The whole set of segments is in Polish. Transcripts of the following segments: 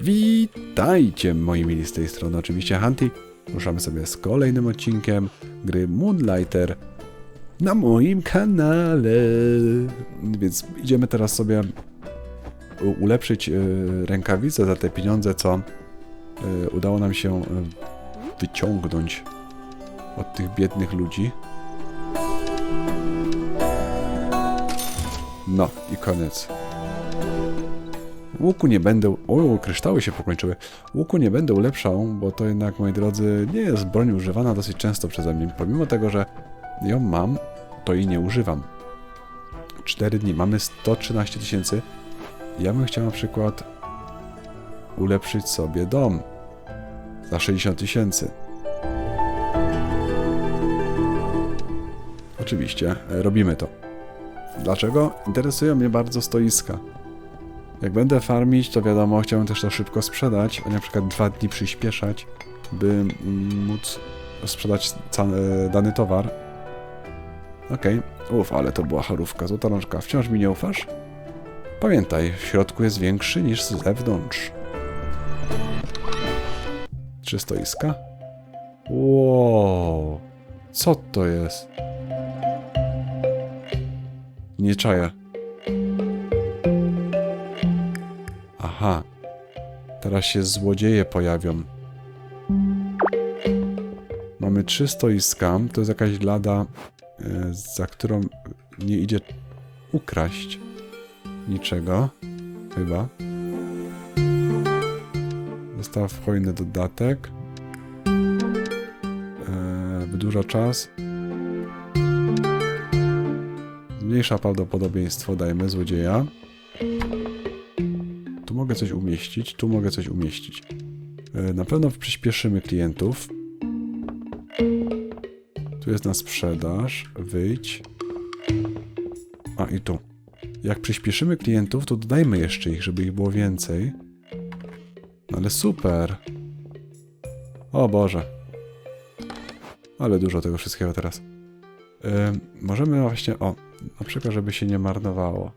Witajcie moi mili z tej strony, oczywiście Hunty. Ruszamy sobie z kolejnym odcinkiem gry Moonlighter na moim kanale. Więc idziemy teraz sobie ulepszyć e, rękawice za te pieniądze, co e, udało nam się e, wyciągnąć od tych biednych ludzi. No i koniec. Łuku nie będę. O, kryształy się pokończyły. Łuku nie będę ulepszał, bo to jednak, moi drodzy, nie jest broń używana dosyć często przeze mnie. Pomimo tego, że ją mam, to jej nie używam. 4 dni, mamy 113 tysięcy. Ja bym chciał na przykład ulepszyć sobie dom za 60 tysięcy. Oczywiście, e, robimy to. Dlaczego? Interesują mnie bardzo stoiska. Jak będę farmić, to wiadomo, chciałbym też to szybko sprzedać, a na przykład dwa dni przyspieszać, by móc sprzedać dany towar. Okej, uf, ale to była charówka, złota rączka. Wciąż mi nie ufasz? Pamiętaj, w środku jest większy niż z zewnątrz. Trzy stoiska? Wow, co to jest? Nie czaję. Aha. Teraz się złodzieje pojawią. Mamy trzy stoiska. To jest jakaś lada, e, za którą nie idzie ukraść niczego. Chyba. Zostaw hojny dodatek. E, wydłuża czas. Zmniejsza prawdopodobieństwo, dajmy złodzieja. Mogę coś umieścić, tu mogę coś umieścić. E, Na pewno przyspieszymy klientów. Tu jest na sprzedaż. Wyjdź. A i tu. Jak przyspieszymy klientów, to dodajmy jeszcze ich, żeby ich było więcej. No ale super. O Boże. Ale dużo tego wszystkiego teraz. E, możemy właśnie, o, na przykład, żeby się nie marnowało.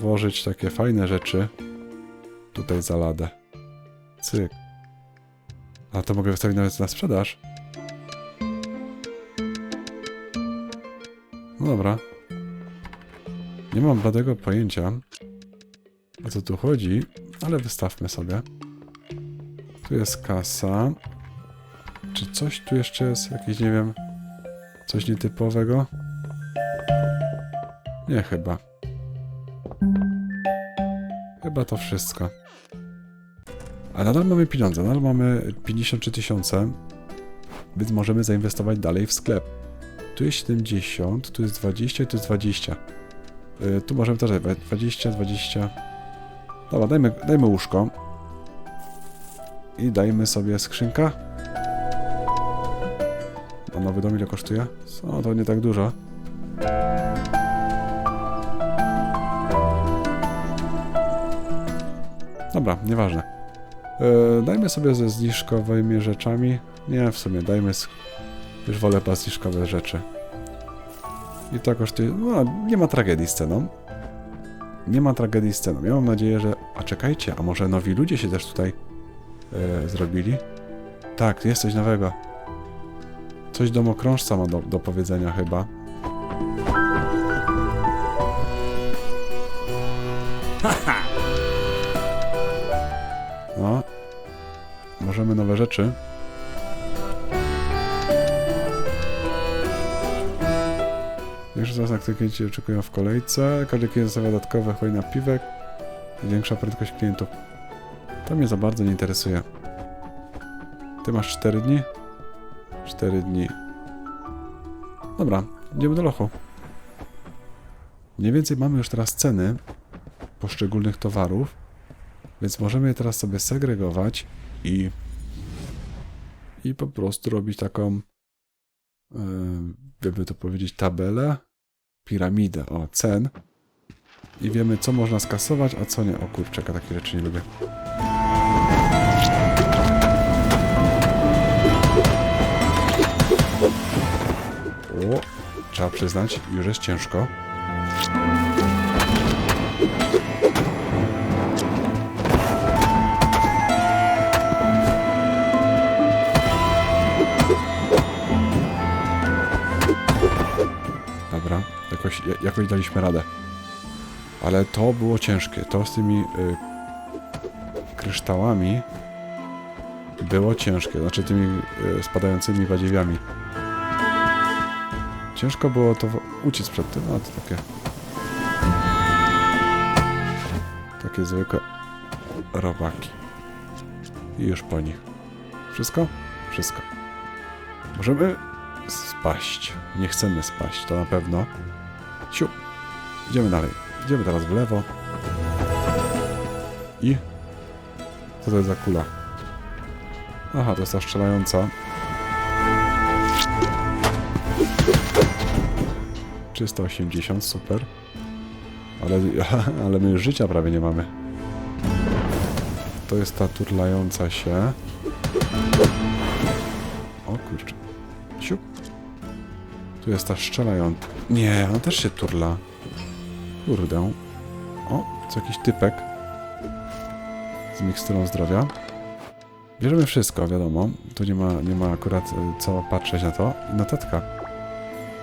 Włożyć takie fajne rzeczy tutaj za ladę. Cyk. A to mogę wystawić nawet na sprzedaż. No dobra. Nie mam bladego pojęcia, o co tu chodzi, ale wystawmy sobie. Tu jest kasa. Czy coś tu jeszcze jest? Jakieś, nie wiem, coś nietypowego? Nie, chyba. Chyba to wszystko. A nadal mamy pieniądze, nadal mamy 53 tysiące, więc możemy zainwestować dalej w sklep. Tu jest 70, tu jest 20 i tu jest 20. Yy, tu możemy też dać 20, 20. Dobra, dajmy, dajmy łóżko. I dajmy sobie skrzynka. A nowy dom ile kosztuje? O, to nie tak dużo. Dobra, nieważne. E, dajmy sobie ze zniżkowymi rzeczami. Nie, w sumie dajmy. Z... Już wolę pas zniżkowe rzeczy. I to kosztuje. No, nie ma tragedii z ceną. Nie ma tragedii z ceną. Ja mam nadzieję, że. A czekajcie, a może nowi ludzie się też tutaj e, zrobili? Tak, jest coś nowego. Coś domokrążca ma do, do powiedzenia chyba. No. Rzeczy. Większy czas, jak klienci oczekują w kolejce. Każdy klient zostawia dodatkowe hojny napiwek. Większa prędkość klientów. To mnie za bardzo nie interesuje. Ty masz 4 dni? 4 dni. Dobra, idziemy do lochu. Mniej więcej mamy już teraz ceny poszczególnych towarów, więc możemy je teraz sobie segregować i i po prostu robić taką yy, jakby to powiedzieć tabelę, piramidę, o, cen i wiemy co można skasować, a co nie. O kurczę, takie rzeczy nie lubię. O, trzeba przyznać, już jest ciężko. Jakoś daliśmy radę. Ale to było ciężkie. To z tymi y, kryształami było ciężkie. Znaczy tymi y, spadającymi badziewiami. Ciężko było to uciec przed tym, a to takie... Takie zwykłe robaki. I już po nich. Wszystko? Wszystko. Możemy spaść. Nie chcemy spaść, to na pewno. Siu. Idziemy dalej. Idziemy teraz w lewo. I... Co to jest za kula? Aha, to jest ta strzelająca. 380, super. Ale, ale my już życia prawie nie mamy. To jest ta turlająca się. O kurczę. Siup. Tu jest ta strzelająca. Nie, ona też się turla. Kurde. O, co jakiś typek. Z miksturą zdrowia. Bierzemy wszystko, wiadomo. Tu nie ma, nie ma akurat y, co patrzeć na to. Notatka.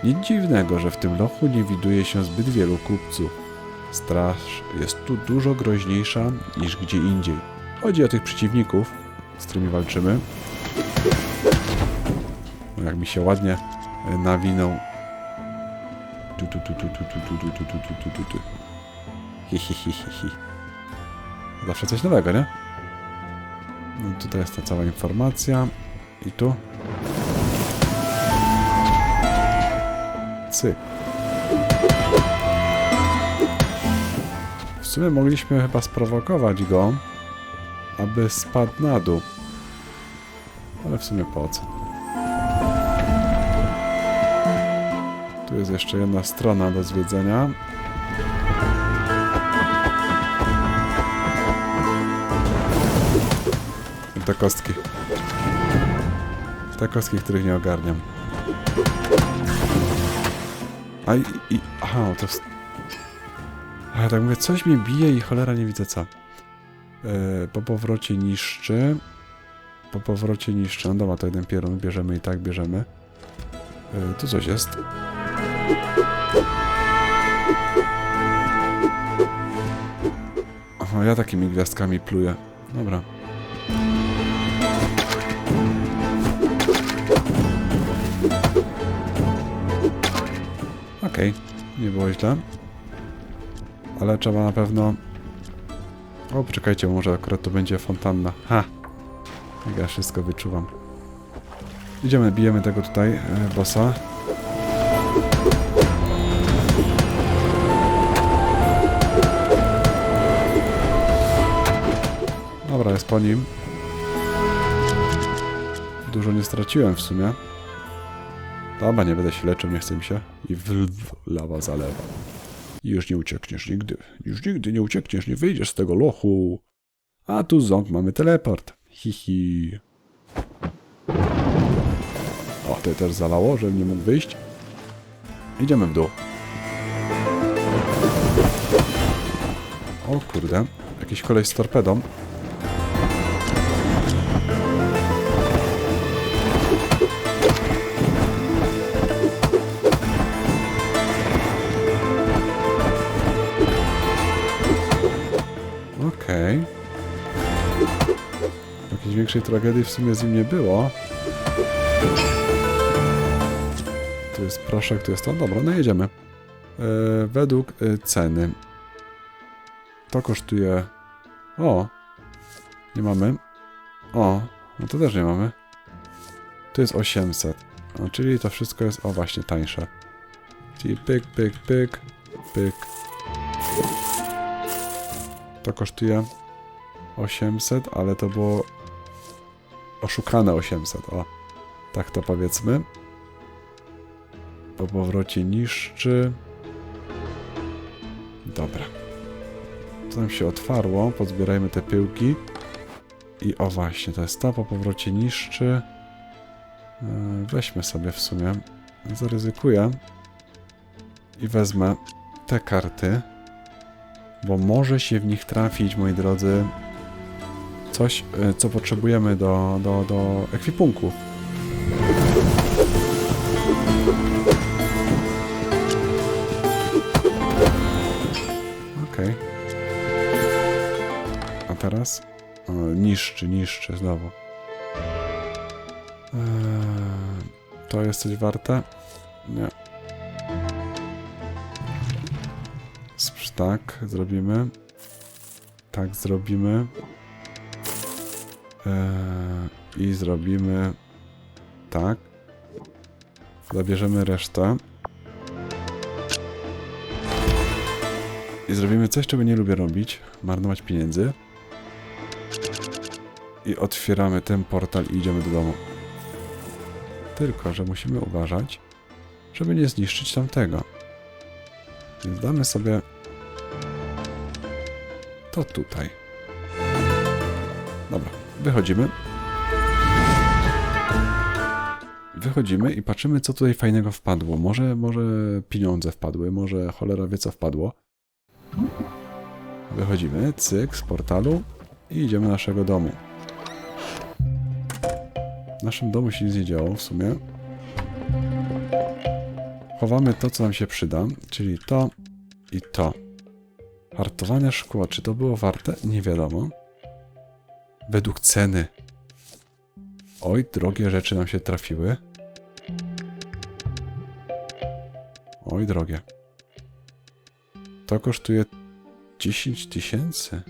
Nic dziwnego, że w tym lochu nie widuje się zbyt wielu kupców. Straż jest tu dużo groźniejsza niż gdzie indziej. Chodzi o tych przeciwników, z którymi walczymy. O, jak mi się ładnie e, nawinął. Tu, tu, tu, tu, tu, tu, tu, tu, tu, tu, tu, tu, tu. Zawsze coś nowego, nie? No, tutaj jest ta cała informacja. I tu. Cyk. W sumie mogliśmy chyba sprowokować go, aby spadł na dół. Ale w sumie po co? Tu jest jeszcze jedna strona do zwiedzenia. Te kostki. Te kostki, których nie ogarniam. A i... i aha, to. A tak mówię, coś mnie bije i cholera nie widzę co. E, po powrocie niszczy. Po powrocie niszczy. No dobra, to jeden pierun bierzemy i tak bierzemy. E, tu coś jest. Aha, ja takimi gwiazdkami pluję. Dobra. Okej, nie było źle. Ale trzeba na pewno... O, poczekajcie, może akurat to będzie fontanna. Ha! Jak ja wszystko wyczuwam. Idziemy, bijemy tego tutaj, e, bossa. Po nim. Dużo nie straciłem w sumie. Dobra, nie będę się leczył, nie chcę mi się. I w, lawa zalewa. I już nie uciekniesz nigdy. Już nigdy nie uciekniesz, nie wyjdziesz z tego lochu. A tu ząg mamy teleport. Hihi. O, to też zalało, żebym nie mógł wyjść. Idziemy w dół. O kurde, jakiś koleś z torpedą. Większej tragedii w sumie z nim nie było. Tu jest proszek, tu jest to. Dobra, no jedziemy. E, według e, ceny. To kosztuje... O! Nie mamy. O! No to też nie mamy. Tu jest 800. No, czyli to wszystko jest, o właśnie, tańsze. Czyli pyk, pyk, pyk, pyk. To kosztuje 800, ale to było oszukane 800, o. Tak to powiedzmy. Po powrocie niszczy. Dobra. To nam się otwarło, pozbierajmy te pyłki. I o właśnie, to jest to, po powrocie niszczy. Yy, Weźmy sobie w sumie. Zaryzykuję. I wezmę te karty. Bo może się w nich trafić, moi drodzy, coś, e, co potrzebujemy do, do, do ekwipunku. Okej. Okay. A teraz? O, niszczy, niszczy znowu. Eee, to jest coś warte? Nie. Tak, zrobimy. Tak, zrobimy. Eee, I zrobimy tak. Zabierzemy resztę. I zrobimy coś, czego nie lubię robić. Marnować pieniędzy. I otwieramy ten portal i idziemy do domu. Tylko, że musimy uważać, żeby nie zniszczyć tamtego. Więc damy sobie to tutaj. Dobra, wychodzimy. Wychodzimy i patrzymy, co tutaj fajnego wpadło. Może, może pieniądze wpadły, może cholera wie, co wpadło. Wychodzimy, cyk, z portalu i idziemy do naszego domu. W naszym domu się nic nie działo w sumie. Chowamy to, co nam się przyda, czyli to i to. Hartowane szkło, czy to było warte? Nie wiadomo. Według ceny. Oj, drogie rzeczy nam się trafiły. Oj, drogie. To kosztuje 10 tysięcy.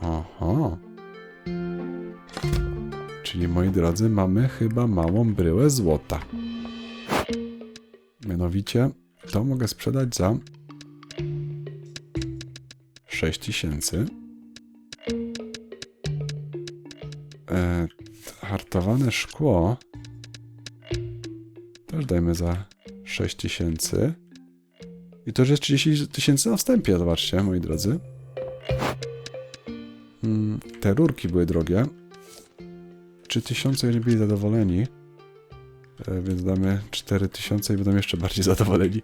Oho. Czyli moi drodzy, mamy chyba małą bryłę złota. Mianowicie, to mogę sprzedać za 6 tysięcy. E, hartowane szkło też dajmy za 6 tysięcy. I to już jest 30 tysięcy na wstępie, zobaczcie, moi drodzy. Mm, te rurki były drogie. 3000, jeżeli byli zadowoleni. E, więc damy 4000 i będą jeszcze bardziej zadowoleni.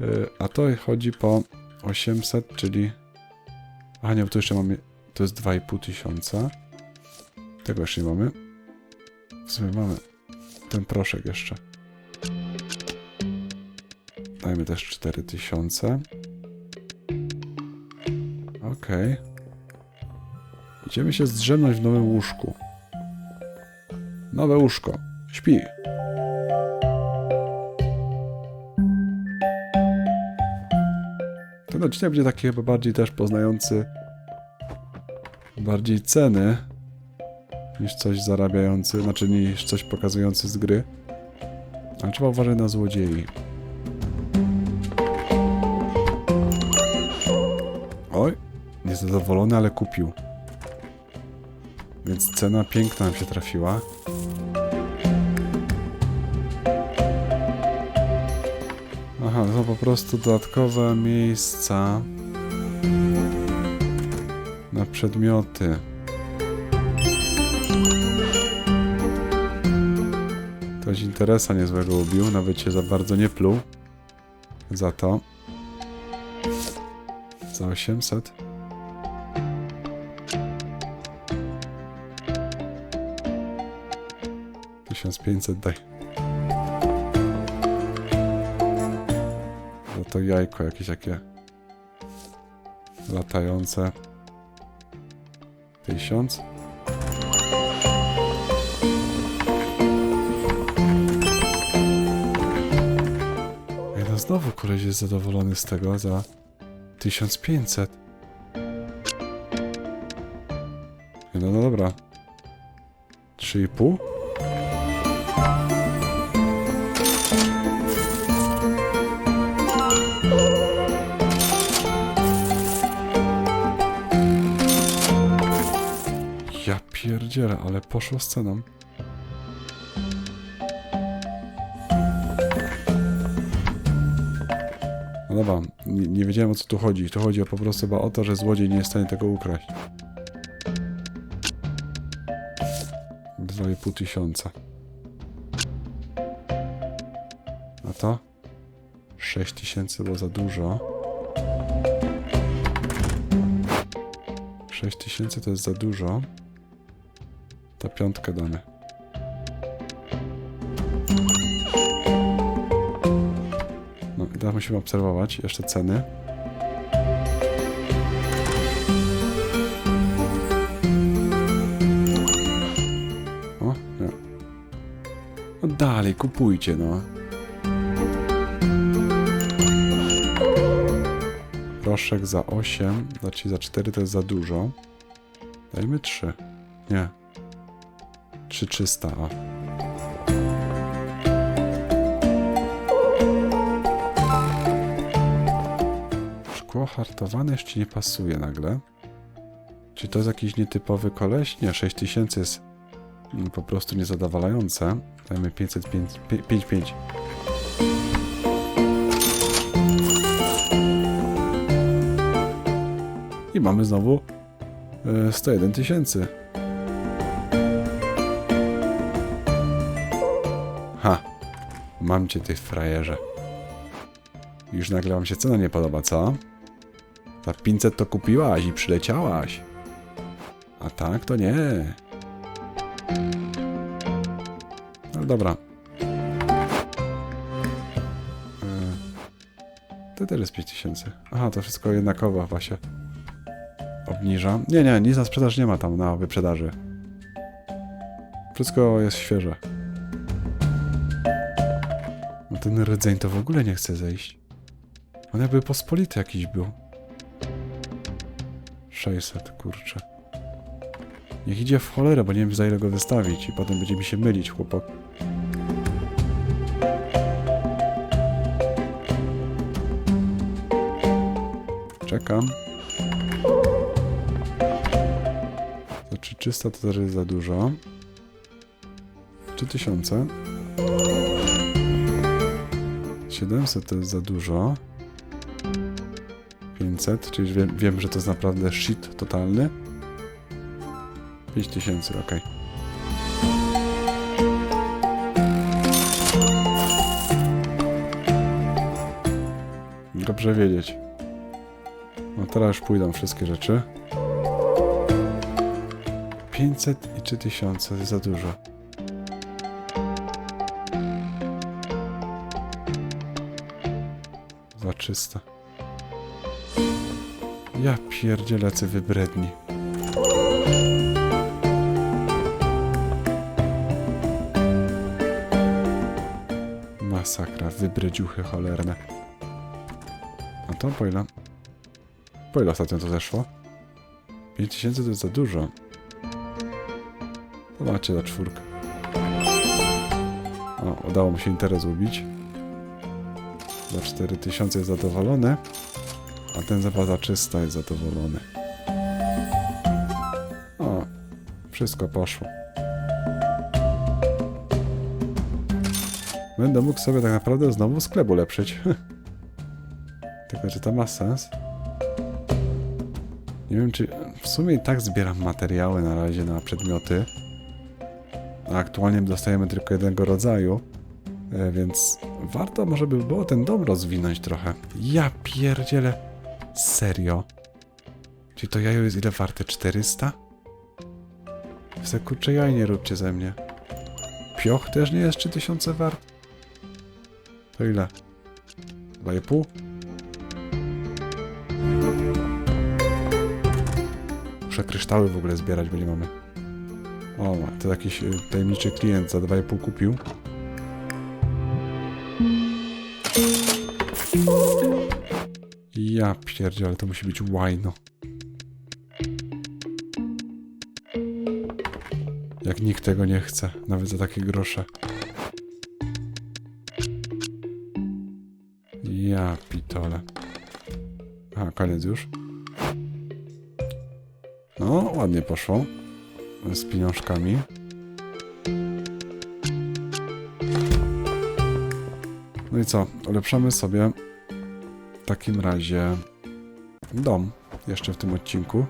E, a to chodzi po 800, czyli... A nie, bo to jeszcze mamy... To jest 2,5 tysiąca. Tego jeszcze nie mamy. W sumie mamy ten proszek jeszcze. Dajmy też 4000. Okej. Idziemy się zdrzemnąć w nowym łóżku. Nowe łóżko. Śpi. Ten odcinek będzie taki chyba bardziej też poznający bardziej ceny niż coś zarabiający, znaczy niż coś pokazujący z gry. Ale trzeba uważać na złodziei. Oj, niezadowolony, ale kupił. Więc cena piękna nam się trafiła. Aha, to po prostu dodatkowe miejsca przedmioty. Ktoś interesa niezłego ubił, nawet się za bardzo nie pluł. Za to. Za 800. Tysiąc pięćset daj. Za to jajko jakieś takie latające. Tysiąc. No znowu koleś jest zadowolony z tego za 1500. Ej, No, no dobra. 3,5? Pierdzielę, ale poszło z ceną. No dobra, nie, nie wiedziałem o co tu chodzi. Tu chodzi po prostu chyba o to, że złodziej nie jest w stanie tego ukraść. 2,5 tysiąca. A to? 6 tysięcy było za dużo. 6 tysięcy to jest za dużo. To piątkę damy. No, i teraz musimy obserwować jeszcze ceny. O, nie. No dalej, kupujcie, no. Proszek za 8, znaczy za 4 to jest za dużo. Dajmy 3. Nie. 3300, a. Szkło hartowane jeszcze nie pasuje nagle. Czy to jest jakiś nietypowy koleś? Nie, 6000 jest mm, po prostu niezadowalające. Dajmy 505, 5, I mamy znowu e, 101 tysięcy. Ha! Mam cię, ty frajerze. Już nagle wam się cena nie podoba, co? Za 500 to kupiłaś i przyleciałaś. A tak to nie. No dobra. E, To też jest 5000. Aha, to wszystko jednakowo się obniża. Nie, nie, nic na sprzedaż nie ma tam na wyprzedaży. Wszystko jest świeże. Ten rdzeń to w ogóle nie chce zejść. On jakby pospolity jakiś był. 600, kurczę. Niech idzie w cholerę, bo nie wiem za ile go wystawić i potem będzie mi się mylić, chłopak. Czekam. Znaczy 300 to też jest za dużo. 3000. 700 to jest za dużo. 500, czyli wiem, wiem że to jest naprawdę shit totalny. 5000, ok. Dobrze wiedzieć. No teraz już pójdą wszystkie rzeczy. 500 i 3000 to jest za dużo. 300. Ja pierdzielę, co wybredni. Masakra, wybredziuchy cholerne. A to po ile? Po ile ostatnio to zeszło? 5000 to jest za dużo. To macie za czwórkę. O, udało mu się interes ubić. Za 4000 jest zadowolony. A ten za za 300 jest zadowolony. O, wszystko poszło. Będę mógł sobie tak naprawdę znowu sklep ulepszyć. Tylko czy to ma sens? Nie wiem, czy w sumie i tak zbieram materiały na razie na przedmioty. A aktualnie dostajemy tylko jednego rodzaju. E, więc warto może by było ten dom rozwinąć trochę. Ja pierdzielę. Serio? Czyli to jajo jest ile warte? 400? Se kurcze jaj nie róbcie ze mnie. Pioch też nie jest 3000 wart? To ile? 2,5? Muszę kryształy w ogóle zbierać, bo nie mamy. O, to jakiś y, tajemniczy klient za 2,5 kupił. Ja pierdzielę, ale to musi być łajno. Jak nikt tego nie chce, nawet za takie grosze. Ja pitole. Aha, koniec już. No, ładnie poszło. Z pieniążkami. No i co? Ulepszamy sobie takim razie dom jeszcze w tym odcinku.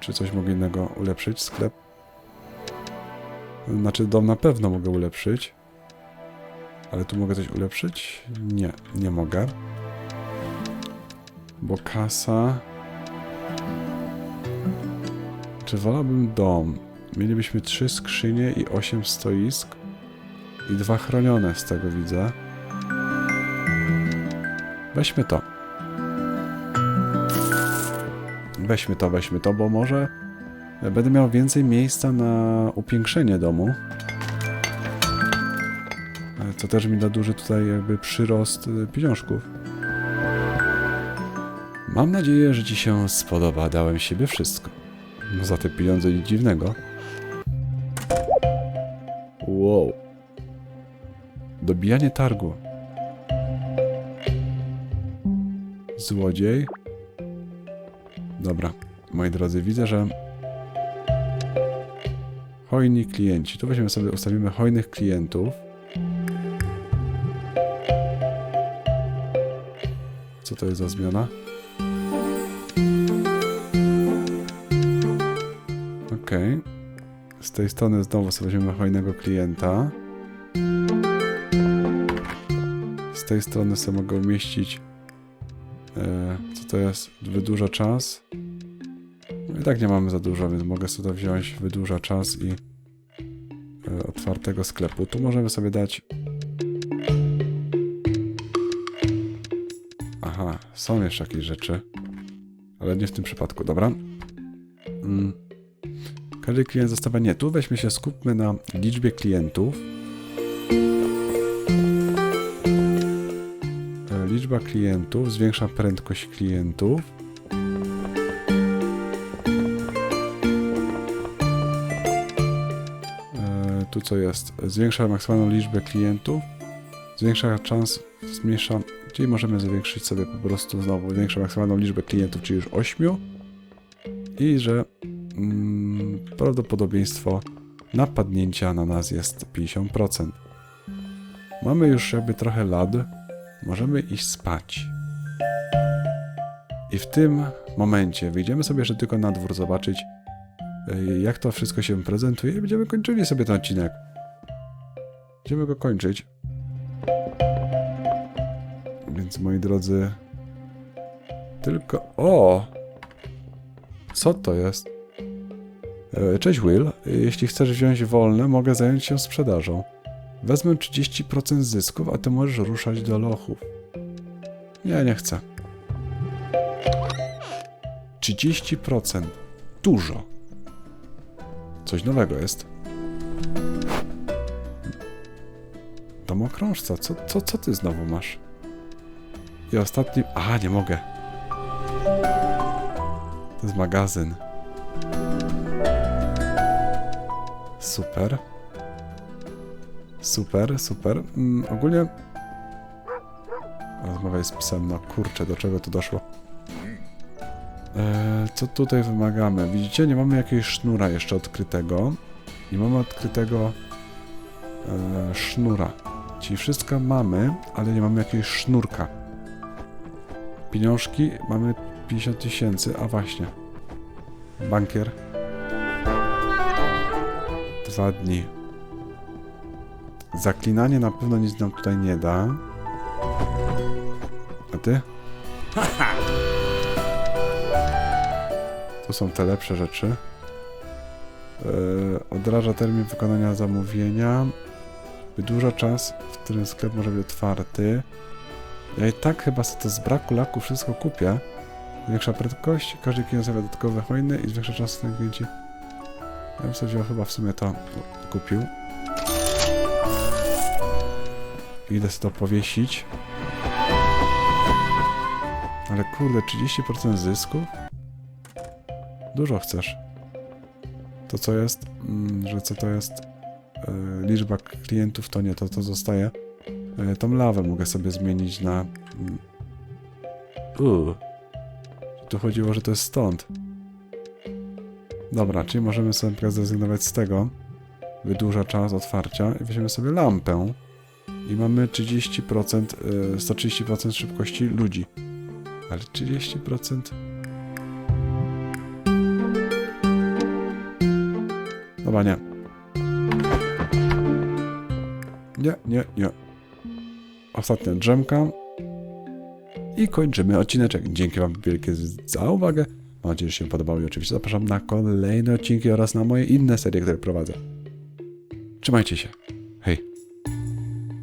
Czy coś mogę innego ulepszyć? Sklep? Znaczy dom na pewno mogę ulepszyć. Ale tu mogę coś ulepszyć? Nie, nie mogę. Bo kasa... Czy wolałbym dom? Mielibyśmy trzy skrzynie i osiem stoisk. I dwa chronione z tego widzę. Weźmy to. Weźmy to, weźmy to, bo może będę miał więcej miejsca na upiększenie domu. Co też mi da duży tutaj jakby przyrost e, pieniążków. Mam nadzieję, że Ci się spodoba. Dałem siebie wszystko. No za te pieniądze nic dziwnego. Wow. Dobijanie targu. Złodziej. Dobra, moi drodzy, widzę, że hojni klienci. Tu weźmiemy sobie, ustawimy hojnych klientów. Co to jest za zmiana? Okej. Z tej strony znowu sobie weźmiemy hojnego klienta. Z tej strony sobie mogę umieścić co to jest? Wydłuża czas. No i tak nie mamy za dużo, więc mogę sobie wziąć, wydłuża czas i e, otwartego sklepu. Tu możemy sobie dać Aha, są jeszcze jakieś rzeczy. Ale nie w tym przypadku, dobra. Mm. Każdy klient zostawia nie. Tu weźmy się, skupmy na liczbie klientów. Liczba klientów zwiększa prędkość klientów. E, Tu co jest? Zwiększa maksymalną liczbę klientów. Zwiększa czas, zmniejsza, czyli możemy zwiększyć sobie po prostu znowu, zwiększa maksymalną liczbę klientów, czyli już 8. I że mm, prawdopodobieństwo napadnięcia na nas jest 50%. Mamy już jakby trochę lat, możemy iść spać. I w tym momencie wyjdziemy sobie jeszcze tylko na dwór zobaczyć, y, jak to wszystko się prezentuje i będziemy kończyli sobie ten odcinek. Będziemy go kończyć. Więc moi drodzy, tylko... O! Co to jest? E, Cześć Will, jeśli chcesz wziąć wolne, mogę zająć się sprzedażą. Wezmę 30% zysków, a ty możesz ruszać do lochów. Nie, nie chcę. 30%. Dużo. Coś nowego jest. Domokrążca, co, co, co ty znowu masz? I ostatni... Aha, nie mogę. To jest magazyn. Super. Super, super. Mm, ogólnie... Rozmawiaj z psem, no kurczę, do czego to doszło? Eee, co tutaj wymagamy? Widzicie, nie mamy jakiegoś sznura jeszcze odkrytego. Nie mamy odkrytego e, sznura. Czyli wszystko mamy, ale nie mamy jakiegoś sznurka. Pieniążki mamy 50 tysięcy, a właśnie. Bankier. Dwa dni. Zaklinanie na pewno nic nam tutaj nie da. A ty? To są te lepsze rzeczy. Yy, odraża termin wykonania zamówienia. Wydłuża czas, w którym sklep może być otwarty. Ja i tak chyba sobie z braku laku wszystko kupię. Zwiększa prędkość, każdy klient zawia dodatkowe hojny i zwiększa czas na klienci. Ja bym sobie chyba w sumie to kupił. Idę to powiesić. Ale kurde, 30% zysku? Dużo chcesz. To co jest? Mm, że co to jest? E, liczba klientów to nie, to to zostaje. E, tą lawę mogę sobie zmienić na... Mm, Uuu. Tu chodziło, że to jest stąd. Dobra, czyli możemy sobie zrezygnować z tego. Wydłuża czas otwarcia i weźmiemy sobie lampę. I mamy 30%, e, 130% szybkości ludzi. Ale 30%... Dobra, nie. Nie, nie, nie. Ostatnia drzemka. I kończymy odcineczek. Dzięki Wam wielkie za uwagę. Mam nadzieję, że się podobało i oczywiście zapraszam na kolejne odcinki oraz na moje inne serie, które prowadzę. Trzymajcie się.